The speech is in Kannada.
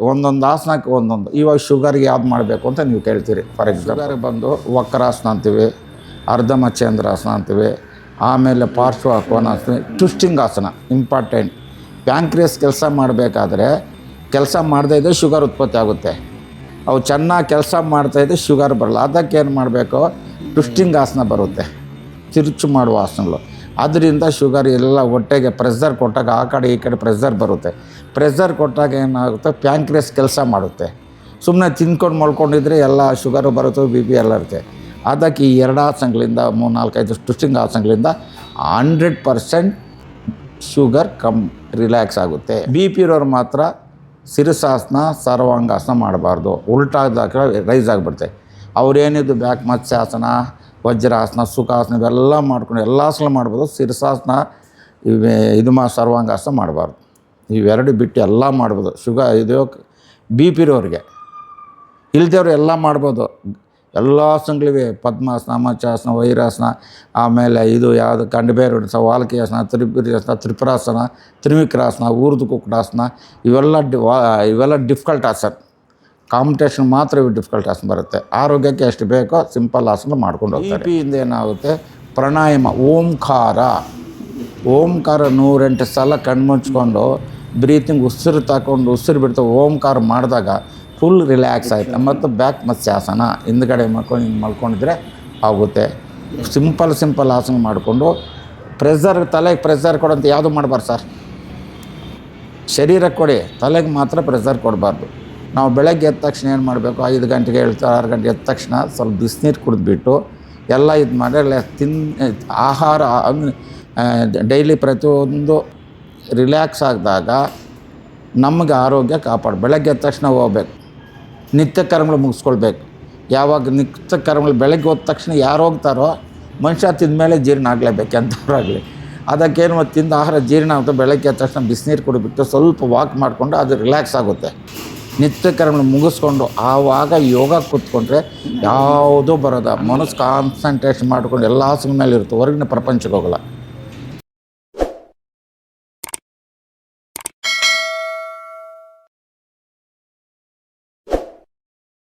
ಒಂದೊಂದು ಆಸನಕ್ಕೆ ಒಂದೊಂದು. ಇವಾಗ ಶುಗರ್ಗೆ ಯಾವ್ದು ಮಾಡಬೇಕು ಅಂತ ನೀವು ಕೇಳ್ತೀರಿ. ಫಾರ್ ಎಕ್ಸಾಂಪಲ್ ಬಂದು ವಕ್ರಾಸನ ಅಂತೀವಿ ಅರ್ಧಮಚೇಂದ್ರಾಸನ ಅಂತೀವಿ ಆಮೇಲೆ ಪಾರ್ಶ್ವ ಆಸನ ಟ್ವಿಸ್ಟಿಂಗ್ ಆಸನ ಇಂಪಾರ್ಟೆಂಟ್ ಪ್ಯಾಂಕ್ರಿಯಸ್ ಕೆಲಸ ಮಾಡಬೇಕಾದ್ರೆ ಕೆಲಸ ಮಾಡದೇ ಇದ್ದರೆ ಶುಗರ್ ಉತ್ಪತ್ತಿ ಆಗುತ್ತೆ. ಅವು ಚೆನ್ನಾಗಿ ಕೆಲಸ ಮಾಡ್ತಾಯಿದ್ರೆ ಶುಗರ್ ಬರಲ್ಲ. ಅದಕ್ಕೆ ಏನು ಮಾಡಬೇಕು? ಟ್ವಿಸ್ಟಿಂಗ್ ಆಸನ ಬರುತ್ತೆ. ತಿರುಚು ಮಾಡುವ ಆಸನಗಳು. ಅದರಿಂದ ಶುಗರ್ ಎಲ್ಲ ಹೊಟ್ಟೆಗೆ ಪ್ರೆಷರ್ ಕೊಟ್ಟಾಗ ಆ ಕಡೆ ಈ ಕಡೆ ಪ್ರೆಸರ್ ಬರುತ್ತೆ. ಪ್ರೆಸರ್ ಕೊಟ್ಟಾಗ ಏನಾಗುತ್ತೆ? ಪ್ಯಾಂಕ್ರಿಯಸ್ ಕೆಲಸ ಮಾಡುತ್ತೆ. ಸುಮ್ಮನೆ ತಿನ್ಕೊಂಡು ಮಲ್ಕೊಂಡಿದ್ರೆ ಎಲ್ಲ ಶುಗರು ಬರುತ್ತೆ ಬಿ ಪಿ ಎಲ್ಲ ಇರುತ್ತೆ. ಅದಕ್ಕೆ ಈ ಎರಡು ಆಸನಗಳಿಂದ ಮೂರು ನಾಲ್ಕೈದು stitching ಆಸನಗಳಿಂದ hundred percent sugar come relax ಆಗುತ್ತೆ. ಬಿ ಪಿ ಇರೋರು ಮಾತ್ರ ಸಿರಿಸಾಸನ ಸರ್ವಾಂಗಾಸನ ಮಾಡಬಾರ್ದು. ಉಲ್ಟಾದಾಗ ರೈಸ್ ಆಗಿಬಿಡುತ್ತೆ. ಅವ್ರೇನಿದ್ದು ಬ್ಯಾಕ್ ಮತ್ಸ್ಯಾಸನ ವಜ್ರಾಸನ, ಸುಖಾಸನ ಇವೆಲ್ಲ ಮಾಡ್ಕೊಂಡು ಎಲ್ಲ ಆಸನ ಮಾಡ್ಬೋದು. ಶಿರಸಾಸನ ಇವೆ ಇದು ಮಾ ಸರ್ವಾಂಗಾಸನ ಮಾಡಬಾರ್ದು. ಇವೆರಡು ಬಿಟ್ಟು ಎಲ್ಲ ಮಾಡ್ಬೋದು. ಶುಗ ಇದು ಬಿ ಪಿ ಇರೋರಿಗೆ. ಇಲ್ದೇವ್ರು ಎಲ್ಲ ಮಾಡ್ಬೋದು. ಎಲ್ಲ ಆಸನಗಳಿವೆ ಪದ್ಮಾಸನ ಮಚಾಸನ ವೈರಾಸನ, ಆಮೇಲೆ ಇದು ಯಾವುದು ಕಂಡಬೇರುಡಿಸ ವಾಲ್ಕಿಯಾಸನ ತ್ರಿಪುರಿಯಾಸನ ತ್ರಿಪುರಾಸನ ತ್ರಿವಿಕ್ರಾಸನ ಊರ್ದು ಕುಕ್ಕಡಾಸನ ಇವೆಲ್ಲ ಡಿ ಇವೆಲ್ಲ ಡಿಫಿಕಲ್ಟ್ ಆಸನ. ಕಾಂಪಿಟೇಷನ್ ಮಾತ್ರ ಇವು ಡಿಫಿಕಲ್ಟ್ ಆಸನ ಬರುತ್ತೆ. ಆರೋಗ್ಯಕ್ಕೆ ಎಷ್ಟು ಬೇಕೋ ಸಿಂಪಲ್ ಆಸನ ಮಾಡ್ಕೊಂಡು ಹೋಗ್ತಾರೆ. ಪಿಯಿಂದ ಏನಾಗುತ್ತೆ? ಪ್ರಾಣಾಯಾಮ ಓಂಕಾರ. ಓಂಕಾರ ನೂರೆಂಟು ಸಲ ಕಣ್ಮುಚ್ಕೊಂಡು ಬ್ರೀತಿಂಗ್ ಉಸಿರು ತಗೊಂಡು ಉಸಿರು ಬಿಡ್ತಾ ಓಂಕಾರ ಮಾಡಿದಾಗ ಫುಲ್ ರಿಲ್ಯಾಕ್ಸ್ ಆಯಿತು. ಮತ್ತು ಬ್ಯಾಕ್ ಮತ್ಸ್ಯಾಸನ ಹಿಂದ್ಗಡೆ ಮಲ್ಕೊಂಡು ಹಿಂಗೆ ಮಲ್ಕೊಂಡಿದ್ರೆ ಆಗುತ್ತೆ. ಸಿಂಪಲ್ ಸಿಂಪಲ್ ಆಸನ ಮಾಡಿಕೊಂಡು ಪ್ರೆಷರ್ ತಲೆಗೆ ಪ್ರೆಷರ್ ಕೊಡೋಂತ ಯಾವುದು ಮಾಡಬಾರ್ದು ಸರ್? ಶರೀರಕ್ಕೆ ಕೊಡಿ ತಲೆಗೆ ಮಾತ್ರ ಪ್ರೆಸರ್ ಕೊಡಬಾರ್ದು. ನಾವು ಬೆಳಗ್ಗೆ ಎದ್ದ ತಕ್ಷಣ ಏನು ಮಾಡಬೇಕು? ಐದು ಗಂಟೆಗೆ ಹೇಳ್ತಾರೆ ಆರು ಗಂಟೆ ಎದ್ದ ತಕ್ಷಣ ಸ್ವಲ್ಪ ಬಿಸಿನೀರು ಕುಡಿದ್ಬಿಟ್ಟು ಎಲ್ಲ ಇದು ಮಾಡಿ ತಿನ್, ಆಹಾರ ಡೈಲಿ ಪ್ರತಿಯೊಂದು ರಿಲ್ಯಾಕ್ಸ್ ಆಗಿದಾಗ ನಮಗೆ ಆರೋಗ್ಯ ಕಾಪಾಡ, ಬೆಳಗ್ಗೆ ಎದ್ದ ತಕ್ಷಣ ಹೋಗ್ಬೇಕು. ನಿತ್ಯ ಕರ್ಮಗಳು ಮುಗಿಸ್ಕೊಳ್ಬೇಕು. ಯಾವಾಗ ನಿತ್ಯ ಕರ್ಮಗಳು ಬೆಳಗ್ಗೆ ಹೋದ ತಕ್ಷಣ ಯಾರು ಹೋಗ್ತಾರೋ ಮನುಷ್ಯ ತಿಂದ ಮೇಲೆ ಜೀರ್ಣ ಆಗಲೇಬೇಕು ಎಂಥವ್ರಾಗಲಿ. ಅದಕ್ಕೇನು ತಿಂದ ಆಹಾರ ಜೀರ್ಣ ಆಗುತ್ತೆ ಬೆಳಗ್ಗೆ ಎದ್ದ ತಕ್ಷಣ ಬಿಸಿನೀರು ಕುಡಿಬಿಟ್ಟು ಸ್ವಲ್ಪ ವಾಕ್ ಮಾಡಿಕೊಂಡು ಅದು ರಿಲ್ಯಾಕ್ಸ್ ಆಗುತ್ತೆ. ನಿತ್ಯ ಕರ್ಮಗಳು ಮುಗಿಸ್ಕೊಂಡು ಆವಾಗ ಯೋಗ ಕೂತ್ಕೊಂಡ್ರೆ ಯಾವುದೂ ಬರೋದ ಮನಸ್ಸು ಕಾನ್ಸಂಟ್ರೇಷನ್ ಮಾಡ್ಕೊಂಡು ಎಲ್ಲ ಸುಮ್ಮನೆ ಇರುತ್ತೆ ಹೊರಗಿನ ಪ್ರಪಂಚಕ್ಕೆ ಹೋಗಲ್ಲ.